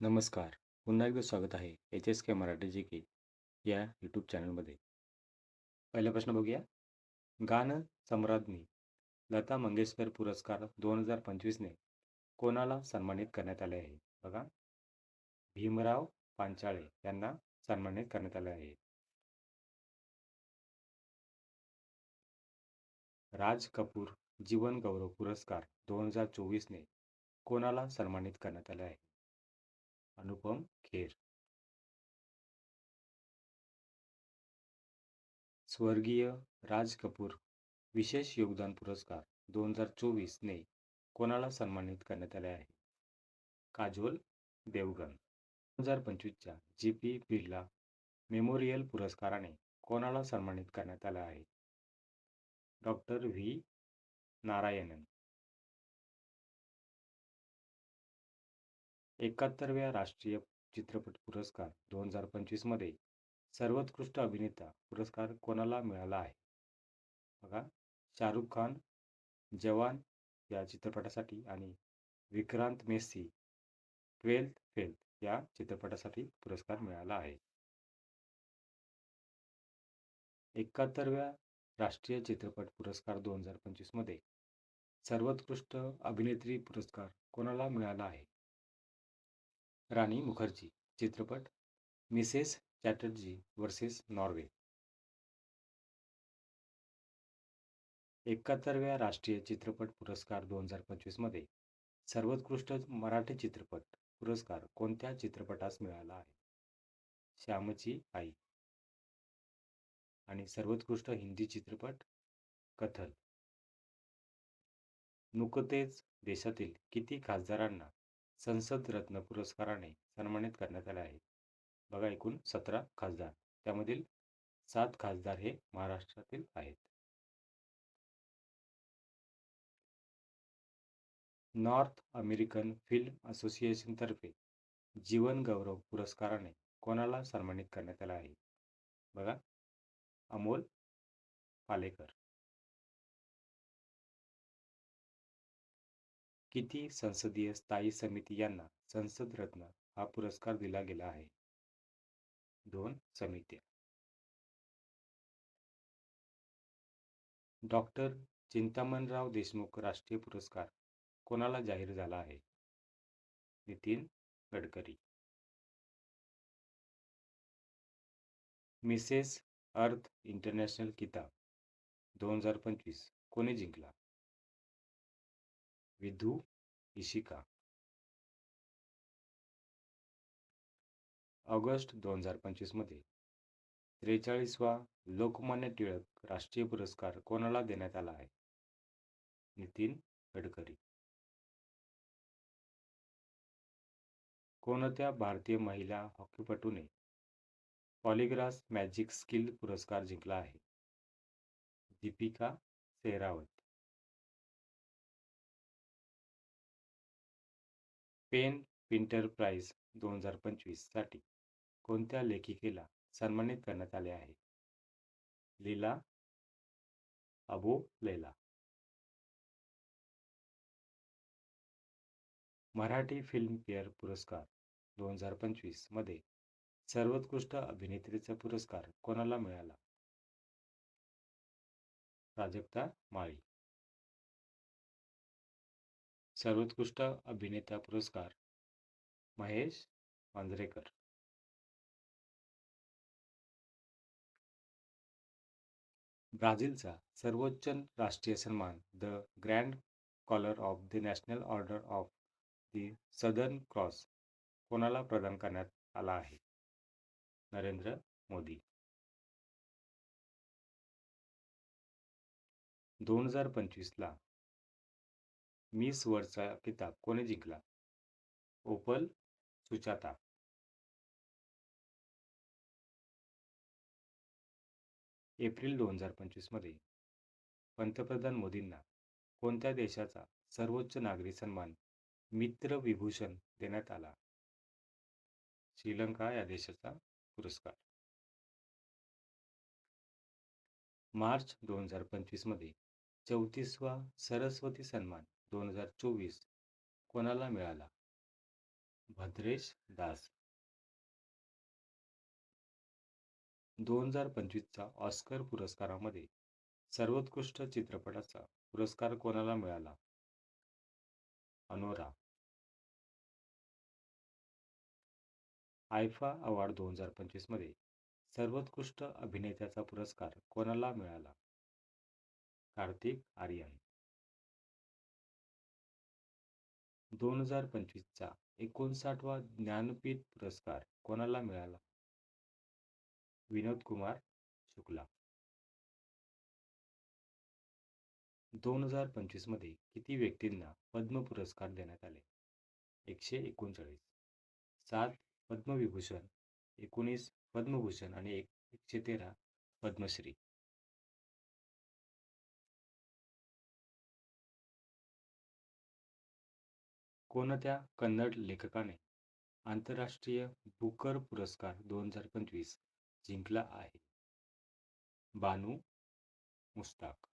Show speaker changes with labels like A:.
A: नमस्कार. पुन्हा एकदा स्वागत आहे H S K Marathi G K या यूट्यूब चॅनलमध्ये. पहिला प्रश्न बघूया. गान सम्राज्ञी लता मंगेशकर पुरस्कार दोन हजार पंचवीसने कोणाला सन्मानित करण्यात आले आहे? बघा. भीमराव पांचाळे यांना सन्मानित करण्यात आले आहे. राज कपूर जीवन गौरव पुरस्कार दोन हजार चोवीसने कोणाला सन्मानित करण्यात आले आहे? अनुपम खेर. स्वर्गीय राज कपूर विशेष योगदान पुरस्कार 2024 ने कोणाला सन्मानित करण्यात आले आहे? काजोल देवगन. 2025 च्या जी. पी. बिर्ला मेमोरियल पुरस्काराने कोणाला सन्मानित करण्यात आलं आहे? Doctor V. नारायणन. एकाहत्तरव्या राष्ट्रीय चित्रपट पुरस्कार दोन हजार पंचवीसमध्ये सर्वोत्कृष्ट अभिनेता पुरस्कार कोणाला मिळाला आहे? बघा. शाहरुख खान जवान या चित्रपटासाठी आणि विक्रांत मेस्सी ट्वेल्थ फेल या चित्रपटासाठी पुरस्कार मिळाला आहे. एकाहत्तरव्या राष्ट्रीय चित्रपट पुरस्कार दोन हजार पंचवीसमध्ये सर्वोत्कृष्ट अभिनेत्री पुरस्कार कोणाला मिळाला आहे? राणी मुखर्जी. चित्रपट मिसेस चॅटर्जी वर्सेस नॉर्वे. एकाहत्तरव्या राष्ट्रीय चित्रपट पुरस्कार दोन हजार पंचवीसमध्ये सर्वोत्कृष्ट मराठी चित्रपट पुरस्कार कोणत्या चित्रपटास मिळाला आहे? श्यामची आई. आणि सर्वोत्कृष्ट हिंदी चित्रपट कथल. नुकतेच देशातील किती खासदारांना संसद रत्न पुरस्काराने सन्मानित करण्यात आले आहे? बघा. एकूण सतरा खासदार. त्यामधील सात खासदार हे महाराष्ट्रातील आहेत. नॉर्थ अमेरिकन फिल्म असोसिएशन तर्फे जीवन गौरव पुरस्काराने कोणाला सन्मानित करण्यात आला आहे? बघा. अमोल पालेकर. किती संसदीय स्थायी समिती यांना संसद रत्न हा पुरस्कार दिला गेला आहे? दोन समित्या. डॉक्टर चिंतामणराव देशमुख राष्ट्रीय पुरस्कार कोणाला जाहीर झाला आहे? Nitin Gadkari. Mrs Earth International किताब 2025 कोणी जिंकला? विधू इशिका. ऑगस्ट 2025 मध्ये त्रेचाळीसवा लोकमान्य टिळक राष्ट्रीय पुरस्कार कोणाला देण्यात आला आहे? नितीन गडकरी. कोणत्या भारतीय महिला हॉकीपटूने पॉलिग्रास मॅजिक स्किल पुरस्कार जिंकला आहे? Deepika Sehrawat. PEN Pinter prize 2025 साठी कोणत्या लेखिकेला सन्मानित करण्यात आले आहे? Leila Aboulela. मराठी फिल्मफेअर पुरस्कार दोन हजार पंचवीसमध्ये सर्वोत्कृष्ट अभिनेत्रीचा पुरस्कार कोणाला मिळाला? प्राजक्ता माळी. सर्वोत्कृष्ट अभिनेता पुरस्कार महेश मांजरेकर. ब्राझीलचा सर्वोच्च राष्ट्रीय सन्मान the Grand Collar of the National Order of the Southern Cross कोणाला प्रदान करण्यात आला आहे? नरेंद्र मोदी. दोन हजार पंचवीसला मिस वर्ल्डचा किताब कोणी जिंकला? ओपल सुचाता. एप्रिल दोन हजार पंचवीसमध्ये पंतप्रधान मोदींना कोणत्या देशाचा सर्वोच्च नागरी सन्मान मित्र विभूषण देण्यात आला? श्रीलंका या देशाचा पुरस्कार. मार्च दोन हजार पंचवीसमध्ये चौतीसवा सरस्वती सन्मान दोन हजार चोवीस कोणाला मिळाला? भद्रेश दास. दोन हजार पंचवीसचा ऑस्कर पुरस्कारामध्ये सर्वोत्कृष्ट चित्रपटाचा पुरस्कार कोणाला मिळाला? अनोरा. आयफा अवॉर्ड दोन हजार पंचवीसमध्ये सर्वोत्कृष्ट अभिनेत्याचा पुरस्कार कोणाला मिळाला? कार्तिक आर्यन. दोन हजार पंचवीसचा एकोणसाठवा ज्ञानपीठ पुरस्कार कोणाला मिळाला? विनोद कुमार शुक्ला. दोन हजार पंचवीसमध्ये किती व्यक्तींना पद्म पुरस्कार देण्यात आले? एकशे एकोणचाळीस सात पद्मविभूषण एकोणीस पद्मभूषण आणि एक एकशे तेरा पद्मश्री. कोणत्या कन्नड लेखकाने आंतरराष्ट्रीय बुकर पुरस्कार दोन हजार पंचवीस जिंकला आहे? बानू मुस्ताक